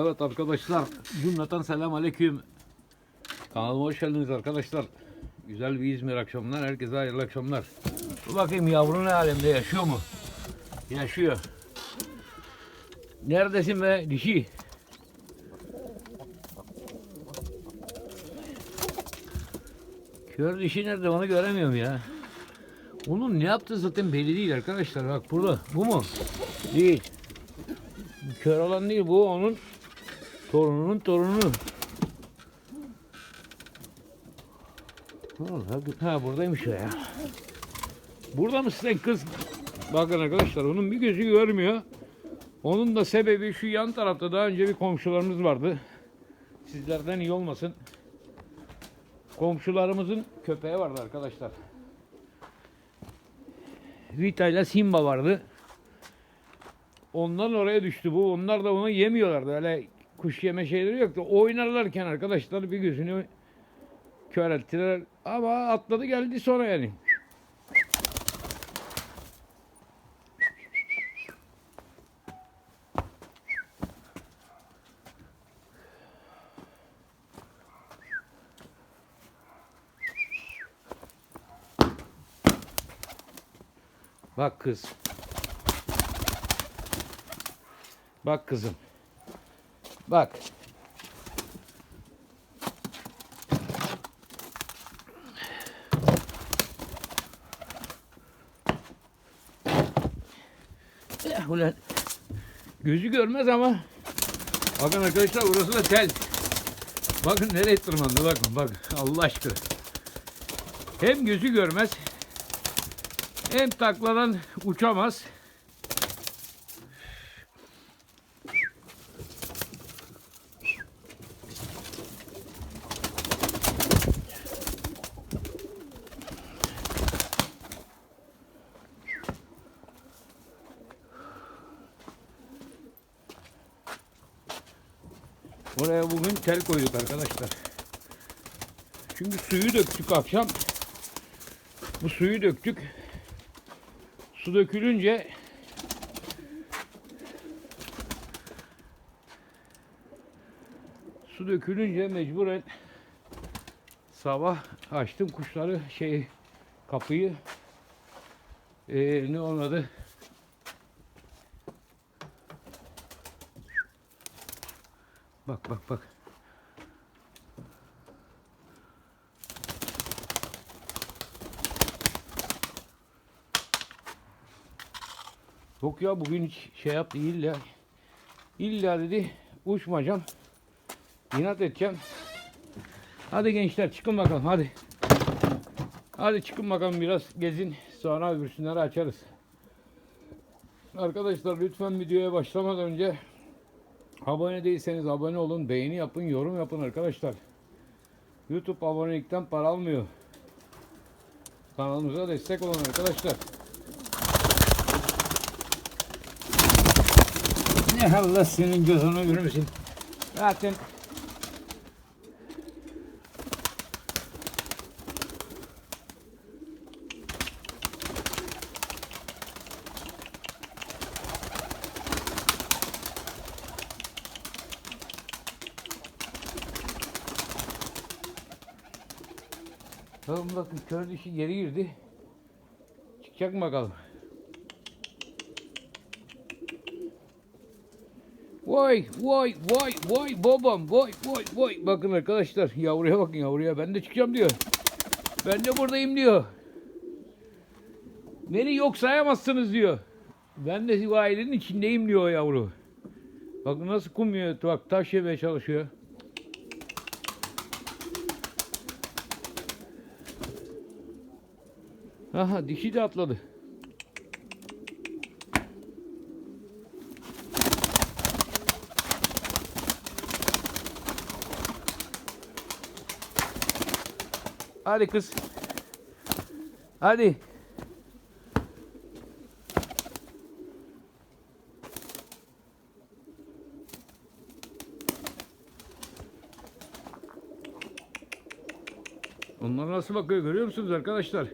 Evet arkadaşlar, cümleten selam aleyküm. Kanalıma hoş geldiniz arkadaşlar. Güzel bir İzmir akşamlar, herkese hayırlı akşamlar. Dur bakayım yavru ne alemde yaşıyor mu? Yaşıyor. Neredesin be dişi? Kör dişi nerede onu göremiyorum ya. Onun ne yaptığı zaten belli değil arkadaşlar. Bak burada. Bu mu? Değil. Kör olan değil. Bu onun torununun torunu. Ha, ha buradaymış o ya. Burada mısın kız? Bakın arkadaşlar onun bir gözü görmüyor. Onun da sebebi şu yan tarafta daha önce bir komşularımız vardı. Sizlerden iyi olmasın. Komşularımızın köpeği vardı arkadaşlar. Vita ile Simba vardı. Ondan oraya düştü bu. Onlar da onu yemiyorlardı. Öyle kuş yeme şeyleri yoktu. Oynarlarken arkadaşlar bir gözünü kör ettiler. Ama atladı geldi sonra yani. Bak kız. Bak kızım. Bak. Eh, ulan. Gözü görmez ama. Bakın arkadaşlar burası da tel. Bakın nereye tırmandı bakın bak Allah aşkına. Hem gözü görmez hem takladan uçamaz. Oraya bugün tel koyduk arkadaşlar. Çünkü suyu döktük akşam. Bu suyu döktük. Su dökülünce su dökülünce mecburen sabah açtım kuşları şey kapıyı ee, ne olmadı bak bak Yok ya bugün hiç şey yaptı illa. İlla dedi uçmayacağım. İnat edeceğim. Hadi gençler çıkın bakalım hadi. Hadi çıkın bakalım biraz gezin. Sonra öbürsünleri açarız. Arkadaşlar lütfen videoya başlamadan önce abone değilseniz abone olun. Beğeni yapın, yorum yapın arkadaşlar. YouTube abonelikten para almıyor. Kanalımıza destek olun arkadaşlar. Ne Allah senin gözünü görmesin. Zaten Tamam bakın kör dişi geri girdi. Çıkacak mı bakalım? Vay vay vay vay babam vay vay vay. Bakın arkadaşlar yavruya bakın yavruya ben de çıkacağım diyor. Ben de buradayım diyor. Beni yok sayamazsınız diyor. Ben de ailenin içindeyim diyor yavru. Bakın nasıl kum. Bak taş yemeye çalışıyor. Aha dişi de atladı. Hadi kız. Hadi. Onlar nasıl bakıyor görüyor musunuz arkadaşlar?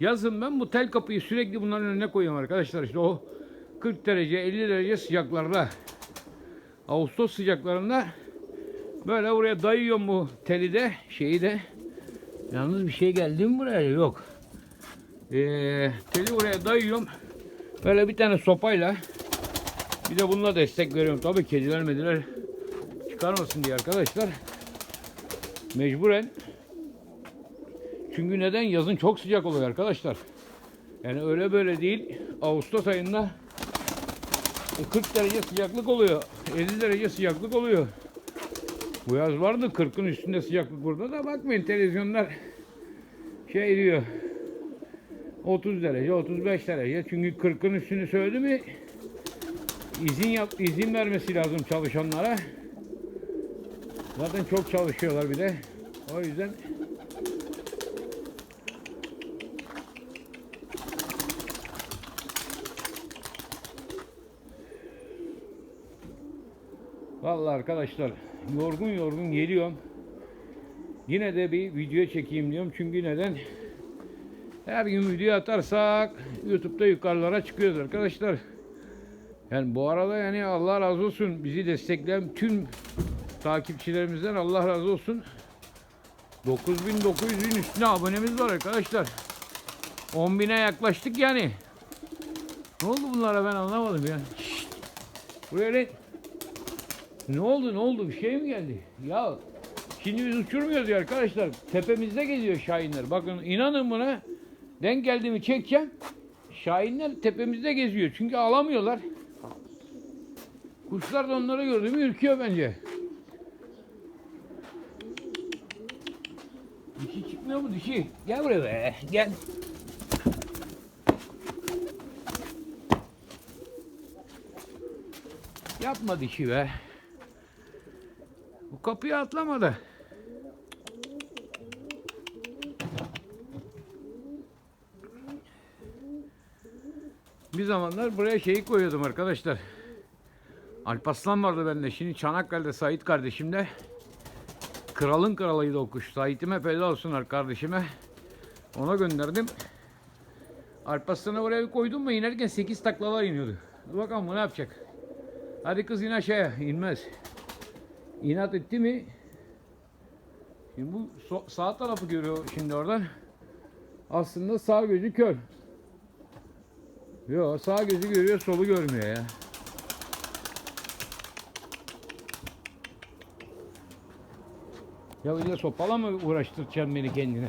Yazın ben bu tel kapıyı sürekli bunların önüne koyuyorum arkadaşlar. İşte o 40 derece 50 derece sıcaklarda Ağustos sıcaklarında böyle buraya dayıyorum bu teli de şeyi de. Yalnız bir şey geldi mi buraya? Yok. Ee, teli buraya dayıyorum. Böyle bir tane sopayla bir de bununla destek veriyorum. Tabii kediler mediler çıkarmasın diye arkadaşlar. Mecburen. Çünkü neden? Yazın çok sıcak oluyor arkadaşlar. Yani öyle böyle değil. Ağustos ayında 40 derece sıcaklık oluyor. 50 derece sıcaklık oluyor. Bu yaz vardı 40'ın üstünde sıcaklık burada da bakmayın televizyonlar şey diyor 30 derece 35 derece çünkü 40'ın üstünü söyledi mi izin yap izin vermesi lazım çalışanlara. Zaten çok çalışıyorlar bir de. O yüzden Vallahi arkadaşlar yorgun yorgun geliyorum. Yine de bir video çekeyim diyorum. Çünkü neden? Her gün video atarsak YouTube'da yukarılara çıkıyoruz arkadaşlar. Yani bu arada yani Allah razı olsun bizi destekleyen tüm takipçilerimizden Allah razı olsun. 9900'ün üstüne abonemiz var arkadaşlar. 10.000'e yaklaştık yani. Ne oldu bunlara ben anlamadım ya. Şşt. Buraya ne? Ne oldu ne oldu bir şey mi geldi? Ya şimdi biz uçurmuyoruz ya arkadaşlar. Tepemizde geziyor şahinler. Bakın inanın buna. Denk geldiğimi çekeceğim. Şahinler tepemizde geziyor. Çünkü alamıyorlar. Kuşlar da onları gördü mü ürküyor bence. Dişi çıkmıyor mu dişi? Gel buraya be. Gel. Yapma dişi be. Bu kapıya atlamadı. Bir zamanlar buraya şeyi koyuyordum arkadaşlar. Alpaslan vardı bende. Şimdi Çanakkale'de Sait kardeşimde. Kralın kralıydı o kuş. Sait'ime feda olsunlar kardeşime. Ona gönderdim. Alpaslan'ı oraya bir koydum mu inerken 8 taklalar iniyordu. Dur bakalım bu ne yapacak. Hadi kız in aşağıya. inmez. İnat etti mi? Şimdi bu sağ tarafı görüyor şimdi oradan. Aslında sağ gözü kör. Yok sağ gözü görüyor solu görmüyor ya. Ya öyle sopala mı uğraştıracaksın beni kendine?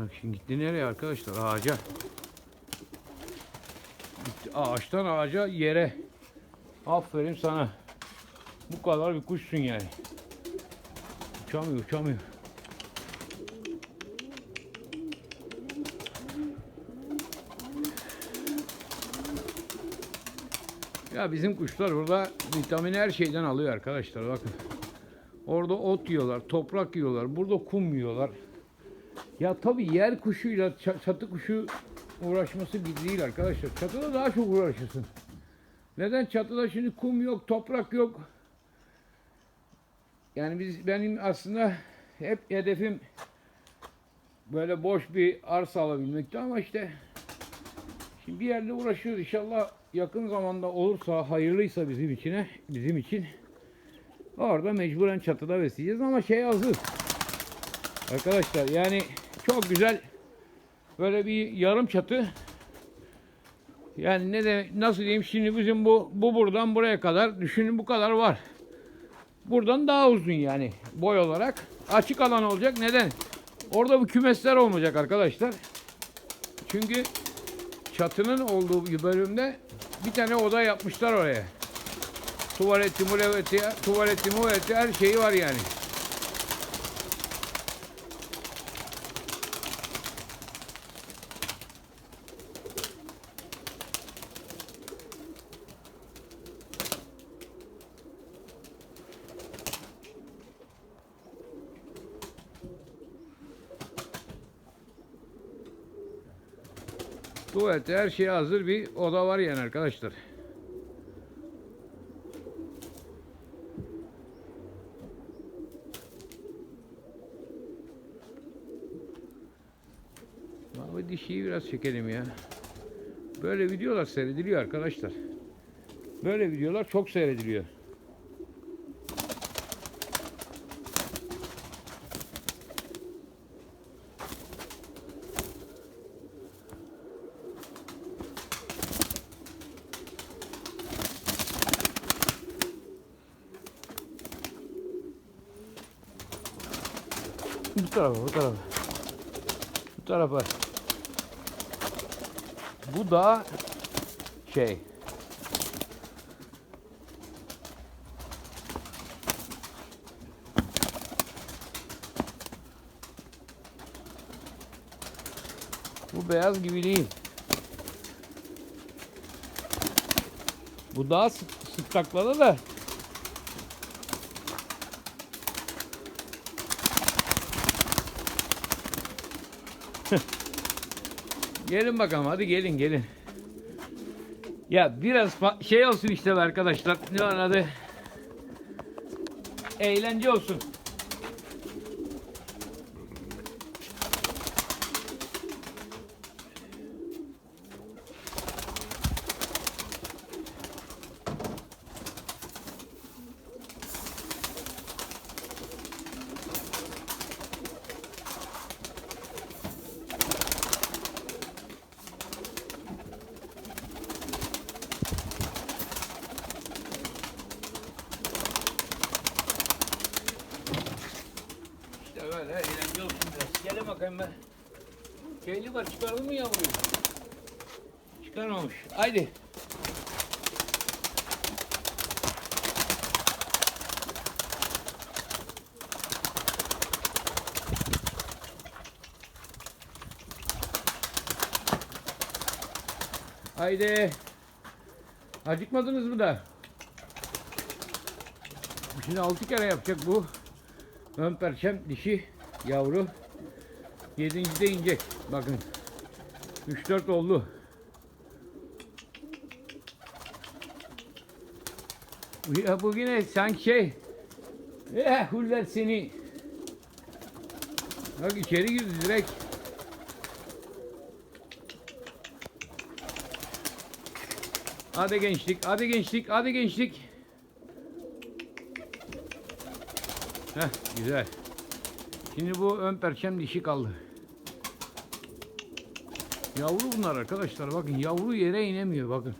Bak şimdi gitti nereye arkadaşlar? Ağaca. Gitti ağaçtan ağaca yere. Aferin sana. Bu kadar bir kuşsun yani. Uçamıyor, uçamıyor. Ya bizim kuşlar burada vitamin her şeyden alıyor arkadaşlar bakın. Orada ot yiyorlar, toprak yiyorlar, burada kum yiyorlar. Ya tabii yer kuşuyla ça- çatı kuşu uğraşması bir değil arkadaşlar. Çatıda daha çok uğraşırsın. Neden? Çatıda şimdi kum yok, toprak yok. Yani biz benim aslında hep hedefim böyle boş bir arsa alabilmekti ama işte şimdi bir yerde uğraşıyoruz. İnşallah yakın zamanda olursa, hayırlıysa bizim içine, bizim için orada mecburen çatıda besleyeceğiz ama şey hazır. Arkadaşlar yani çok güzel böyle bir yarım çatı yani ne de nasıl diyeyim şimdi bizim bu bu buradan buraya kadar düşünün bu kadar var. Buradan daha uzun yani boy olarak. Açık alan olacak. Neden? Orada bu kümesler olmayacak arkadaşlar. Çünkü çatının olduğu bölümde bir tane oda yapmışlar oraya. Tuvaleti, muleveti, tuvaleti, muvaleti her şeyi var yani. Tuvalete her şey hazır bir oda var yani arkadaşlar. dişiyi biraz çekelim ya. Böyle videolar seyrediliyor arkadaşlar. Böyle videolar çok seyrediliyor. Bu tarafa, bu tarafa. Bu tarafa. Bu da şey. Bu beyaz gibi değil. Bu daha sık, sık takladı da. Gelin bakalım hadi gelin gelin. Ya biraz şey olsun işte arkadaşlar. Ne var adı? Eğlence olsun. İşte böyle eğlence olsun biraz. Gelin bakayım ben. Şeyli var çıkaralım mı yavruyu? Çıkarmamış. Haydi. Haydi. Acıkmadınız mı da? Şimdi altı kere yapacak bu. Ön perçem dişi yavru. Yedincide inecek. Bakın. 3-4 oldu. Ya bugüne sanki şey Eh huller seni Bak içeri girdi direkt Hadi gençlik, hadi gençlik, hadi gençlik. Heh, güzel. Şimdi bu ön perçem dişi kaldı. Yavru bunlar arkadaşlar. Bakın yavru yere inemiyor bakın.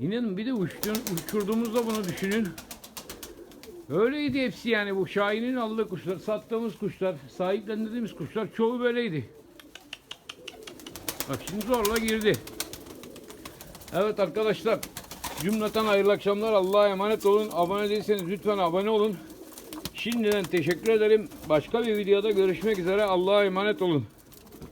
İnanın bir de uçtun, uçurduğumuzda bunu düşünün. Öyleydi hepsi yani bu Şahin'in aldığı kuşlar, sattığımız kuşlar, sahiplendirdiğimiz kuşlar çoğu böyleydi. Bak şimdi zorla girdi. Evet arkadaşlar cümleten hayırlı akşamlar. Allah'a emanet olun. Abone değilseniz lütfen abone olun. Şimdiden teşekkür ederim. Başka bir videoda görüşmek üzere. Allah'a emanet olun.